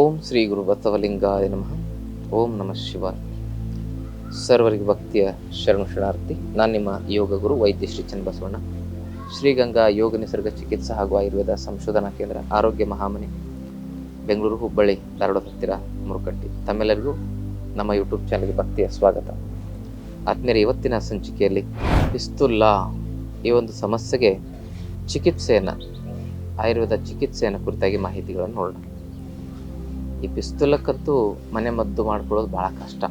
ಓಂ ಶ್ರೀ ಗುರು ಬಸವಲಿಂಗಾಯ ನಮಃ. ಓಂ ನಮಃ ಶಿವಾಯ. ಸರ್ವರಿಗೆ ಭಕ್ತಿಯ ಶರಣು ಶರಣಾರ್ಥಿ, ನಾನು ನಿಮ್ಮ ಯೋಗ ಗುರು ವೈದ್ಯ ಶ್ರೀ ಚನ್ನಬಸವಣ್ಣ ಶ್ರೀಗಂಗಾ ಯೋಗ ನಿಸರ್ಗ ಚಿಕಿತ್ಸಾ ಹಾಗೂ ಆಯುರ್ವೇದ ಸಂಶೋಧನಾ ಕೇಂದ್ರ ಆರೋಗ್ಯ ಮಹಾಮನೆ, ಬೆಂಗಳೂರು ಹುಬ್ಬಳ್ಳಿ, ಧಾರವಾಡ ಹತ್ತಿರ ಮುರುಕಟ್ಟಿ. ತಮ್ಮೆಲ್ಲರಿಗೂ ನಮ್ಮ ಯೂಟ್ಯೂಬ್ ಚಾನಲ್ಗೆ ಭಕ್ತಿಯ ಸ್ವಾಗತ. ಆತ್ಮೀಯರ, ಇವತ್ತಿನ ಸಂಚಿಕೆಯಲ್ಲಿ ಪಿಸ್ತುಲ್ಲಾ ಈ ಒಂದು ಸಮಸ್ಯೆಗೆ ಚಿಕಿತ್ಸೆಯನ್ನು, ಆಯುರ್ವೇದ ಚಿಕಿತ್ಸೆಯನ್ನು ಕುರಿತಾಗಿ ಮಾಹಿತಿಗಳನ್ನು ನೋಡೋಣ. ಈ ಪಿಸ್ತುಲಕ್ಕಂತೂ ಮನೆ ಮದ್ದು ಮಾಡ್ಕೊಳ್ಳೋದು ಭಾಳ ಕಷ್ಟ.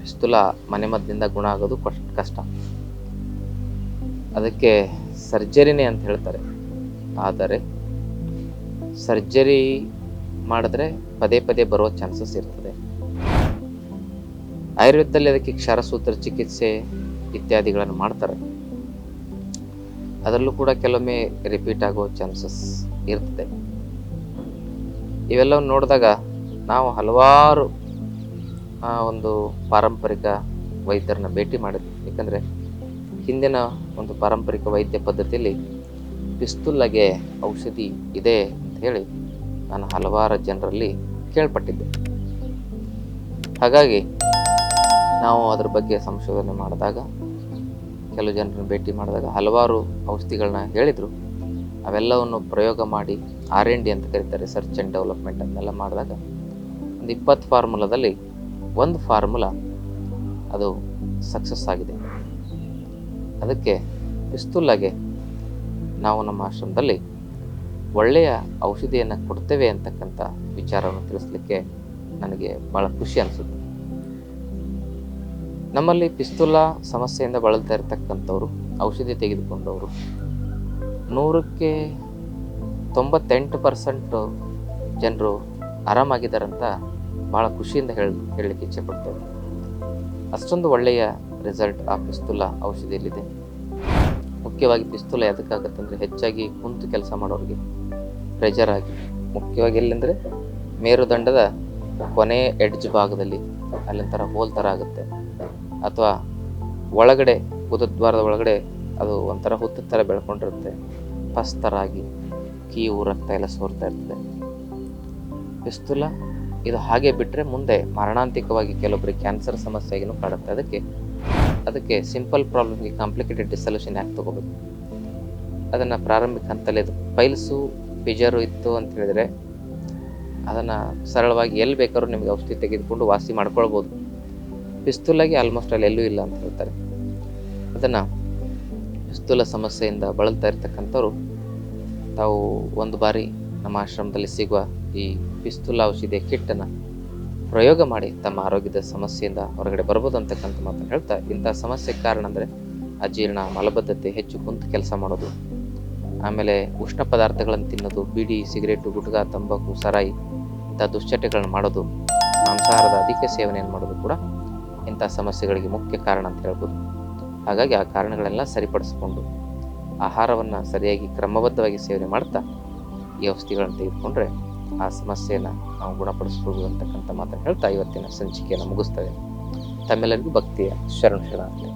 ಪಿಸ್ತುಲ ಮನೆ ಮದ್ದಿಂದ ಗುಣ ಆಗೋದು ಕಷ್ಟ. ಕಷ್ಟ. ಅದಕ್ಕೆ ಸರ್ಜರಿನೇ ಅಂತ ಹೇಳ್ತಾರೆ. ಆದರೆ ಸರ್ಜರಿ ಮಾಡಿದ್ರೆ ಪದೇ ಪದೇ ಬರುವ ಚಾನ್ಸಸ್ ಇರ್ತದೆ. ಆಯುರ್ವೇದದಲ್ಲಿ ಅದಕ್ಕೆ ಕ್ಷಾರಸೂತ್ರ ಚಿಕಿತ್ಸೆ ಇತ್ಯಾದಿಗಳನ್ನು ಮಾಡ್ತಾರೆ. ಅದರಲ್ಲೂ ಕೂಡ ಕೆಲವೊಮ್ಮೆ ರಿಪೀಟ್ ಆಗೋ ಚಾನ್ಸಸ್ ಇರ್ತದೆ. ಇವೆಲ್ಲವನ್ನು ನೋಡಿದಾಗ ನಾವು ಹಲವಾರು ಒಂದು ಪಾರಂಪರಿಕ ವೈದ್ಯರನ್ನ ಭೇಟಿ ಮಾಡಿದ್ವಿ. ಯಾಕಂದರೆ ಹಿಂದಿನ ಒಂದು ಪಾರಂಪರಿಕ ವೈದ್ಯ ಪದ್ಧತಿಯಲ್ಲಿ ಪಿಸ್ತುಲ್ಲಗೆ ಔಷಧಿ ಇದೆ ಅಂತ ಹೇಳಿ ನಾನು ಹಲವಾರು ಜನರಲ್ಲಿ ಕೇಳ್ಪಟ್ಟಿದ್ದೆ. ಹಾಗಾಗಿ ನಾವು ಅದ್ರ ಬಗ್ಗೆ ಸಂಶೋಧನೆ ಮಾಡಿದಾಗ, ಕೆಲವು ಜನರನ್ನು ಭೇಟಿ ಮಾಡಿದಾಗ ಹಲವಾರು ಔಷಧಿಗಳನ್ನ ಹೇಳಿದರು. ಅವೆಲ್ಲವನ್ನು ಪ್ರಯೋಗ ಮಾಡಿ ಆರ್ ಎನ್ ಡಿ ಅಂತ ಕರೀತಾರೆ ರಿಸರ್ಚ್ ಆ್ಯಂಡ್ ಡೆವಲಪ್ಮೆಂಟ್ ಅದನ್ನೆಲ್ಲ ಮಾಡಿದಾಗ ಒಂದು ಇಪ್ಪತ್ತು ಫಾರ್ಮುಲಾದಲ್ಲಿ ಒಂದು ಫಾರ್ಮುಲಾ ಅದು ಸಕ್ಸಸ್ ಆಗಿದೆ. ಅದಕ್ಕೆ ಪಿಸ್ತುಲ್ಲಾಗೆ ನಾವು ನಮ್ಮ ಆಶ್ರಮದಲ್ಲಿ ಒಳ್ಳೆಯ ಔಷಧಿಯನ್ನು ಕೊಡ್ತೇವೆ ಅಂತಕ್ಕಂಥ ವಿಚಾರವನ್ನು ತಿಳಿಸ್ಲಿಕ್ಕೆ ನನಗೆ ಭಾಳ ಖುಷಿ ಅನಿಸುತ್ತೆ. ನಮ್ಮಲ್ಲಿ ಪಿಸ್ತೂಲ ಸಮಸ್ಯೆಯಿಂದ ಬಳಲ್ತಾ ಇರತಕ್ಕಂಥವ್ರು, ಔಷಧಿ ತೆಗೆದುಕೊಂಡವರು ನೂರಕ್ಕೆ ತೊಂಬತ್ತೆಂಟು ಪರ್ಸೆಂಟ್ ಜನರು ಆರಾಮಾಗಿದ್ದಾರಂತ ಭಾಳ ಖುಷಿಯಿಂದ ಹೇಳಿ, ಹೇಳಲಿಕ್ಕೆ ಇಚ್ಛೆಪಡ್ತೇವೆ ಅಷ್ಟೊಂದು ಒಳ್ಳೆಯ ರಿಸಲ್ಟ್ ಆ ಪಿಸ್ತುಲ ಔಷಧಿಯಲ್ಲಿದೆ. ಮುಖ್ಯವಾಗಿ ಪಿಸ್ತೂಲ ಯಾತಕ್ಕಾಗತ್ತಂದರೆ ಹೆಚ್ಚಾಗಿ ಕುಂತು ಕೆಲಸ ಮಾಡೋರಿಗೆ ಪ್ರೆಜರ್ ಆಗಿ. ಮುಖ್ಯವಾಗಿ ಎಲ್ಲಿಂದರೆ ಮೇರುದಂಡದ ಕೊನೆ ಎಡ್ಜ್ ಭಾಗದಲ್ಲಿ ಅಲ್ಲೊಂಥರ ಹೋಲ್ ಥರ ಆಗುತ್ತೆ. ಅಥವಾ ಒಳಗಡೆ ಗುದದ್ವಾರದ ಒಳಗಡೆ ಅದು ಒಂಥರ ಹುತ್ತ ಥರ ಬೆಳ್ಕೊಂಡಿರುತ್ತೆ. ಪಸ್ ಥರ ಆಗಿ ಕೀವು ರಕ್ತ ಎಲ್ಲ ಸೋರ್ತಾ ಇರ್ತದೆ. ಪಿಸ್ತುಲ ಇದು ಹಾಗೆ ಬಿಟ್ಟರೆ ಮುಂದೆ ಮರಣಾಂತಿಕವಾಗಿ ಕೆಲವೊಬ್ಬರಿಗೆ ಕ್ಯಾನ್ಸರ್ ಸಮಸ್ಯೆಗೂ ಕಾಡುತ್ತೆ. ಅದಕ್ಕೆ ಅದಕ್ಕೆ ಸಿಂಪಲ್ ಪ್ರಾಬ್ಲಮ್ಗೆ ಕಾಂಪ್ಲಿಕೇಟೆಡ್ ಡಿಸಲ್ಯೂಷನ್ ಯಾಕೆ ತಗೋಬೇಕು? ಅದನ್ನು ಪ್ರಾರಂಭಿಕ ಹಂತಲ್ಲಿ ಅದು ಪೈಲ್ಸು, ಪಿಜರು ಇತ್ತು ಅಂತ ಹೇಳಿದರೆ, ಅದನ್ನು ಸರಳವಾಗಿ ಎಲ್ಲಿ ಬೇಕಾದ್ರೂ ನಿಮಗೆ ಔಷಧಿ ತೆಗೆದುಕೊಂಡು ವಾಸಿ ಮಾಡ್ಕೊಳ್ಬೋದು. ಪಿಸ್ತುಲಾಗಿ ಆಲ್ಮೋಸ್ಟ್ ಅಲ್ಲಿ ಎಲ್ಲೂ ಇಲ್ಲ ಅಂತ ಹೇಳ್ತಾರೆ. ಅದನ್ನು ಪಿಸ್ತೂಲ ಸಮಸ್ಯೆಯಿಂದ ಬಳಲ್ತಾ ಇರ್ತಕ್ಕಂಥವ್ರು ತಾವು ಒಂದು ಬಾರಿ ನಮ್ಮ ಆಶ್ರಮದಲ್ಲಿ ಸಿಗುವ ಈ ಪಿಸ್ತುಲ್ ಔಷಧಿಯ ಕಿಟ್ಟನ್ನು ಪ್ರಯೋಗ ಮಾಡಿ ತಮ್ಮ ಆರೋಗ್ಯದ ಸಮಸ್ಯೆಯಿಂದ ಹೊರಗಡೆ ಬರ್ಬೋದು ಅಂತಕ್ಕಂಥ ಮಾತನ್ನು ಹೇಳ್ತಾ ಇಂಥ ಸಮಸ್ಯೆಗೆ ಕಾರಣ ಅಂದರೆ ಅಜೀರ್ಣ ಮಲಬದ್ಧತೆ, ಹೆಚ್ಚು ಕುಂತು ಕೆಲಸ ಮಾಡೋದು, ಆಮೇಲೆ ಉಷ್ಣ ಪದಾರ್ಥಗಳನ್ನು ತಿನ್ನೋದು, ಬೀಡಿ, ಸಿಗರೇಟು ಗುಟ್ಕಾ ತಂಬಾಕು, ಸರಾಯಿ, ಇಂಥ ದುಶ್ಚಟಗಳನ್ನು ಮಾಡೋದು, ಮಾಂಸಾಹಾರದ ಅಧಿಕ ಸೇವನೆಯನ್ನು ಮಾಡೋದು ಕೂಡ ಇಂಥ ಸಮಸ್ಯೆಗಳಿಗೆ ಮುಖ್ಯ ಕಾರಣ ಅಂತ ಹೇಳ್ಬೋದು. ಹಾಗಾಗಿ ಆ ಕಾರಣಗಳೆಲ್ಲ ಸರಿಪಡಿಸ್ಕೊಂಡು ಆಹಾರವನ್ನು ಸರಿಯಾಗಿ ಕ್ರಮಬದ್ಧವಾಗಿ ಸೇವನೆ ಮಾಡ್ತಾ ಈ ಔಷಧಿಗಳನ್ನು ತೆಗೆದುಕೊಂಡ್ರೆ ಆ ಸಮಸ್ಯೆಯನ್ನು ನಾವು ಗುಣಪಡಿಸ್ಬೋದು ಅಂತಕ್ಕಂಥ ಮಾತನ್ನು ಹೇಳ್ತಾ ಇವತ್ತಿನ ಸಂಚಿಕೆಯನ್ನು ಮುಗಿಸ್ತೇವೆ ತಮ್ಮೆಲ್ಲರಿಗೂ ಭಕ್ತಿಯ ಶರಣ ಶರಣಾರ್ಥಿ